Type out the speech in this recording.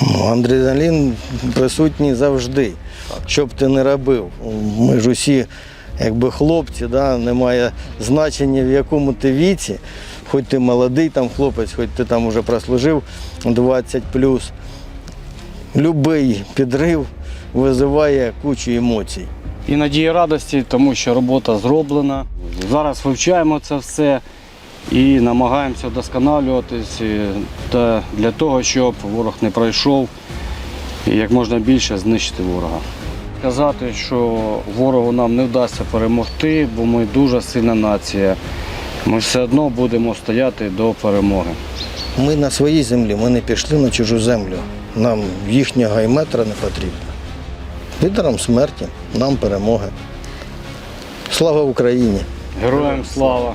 Адреналін присутній завжди, що б ти не робив. Ми ж усі, якби хлопці, да, немає значення в якому ти віці, хоч ти молодий там хлопець, хоч ти там вже прослужив 20 Любий підрив визиває кучу емоцій. І надії радості, тому що робота зроблена. Зараз вивчаємо це все і намагаємося вдосконалюватись та для того, щоб ворог не пройшов і як можна більше знищити ворога. Сказати, що ворогу нам не вдасться перемогти, бо ми дуже сильна нація. Ми все одно будемо стояти до перемоги. Ми на своїй землі, ми не пішли на чужу землю. Нам їхнього і метра не потрібно. Лідерам смерті, нам перемоги. Слава Україні! Героям слава!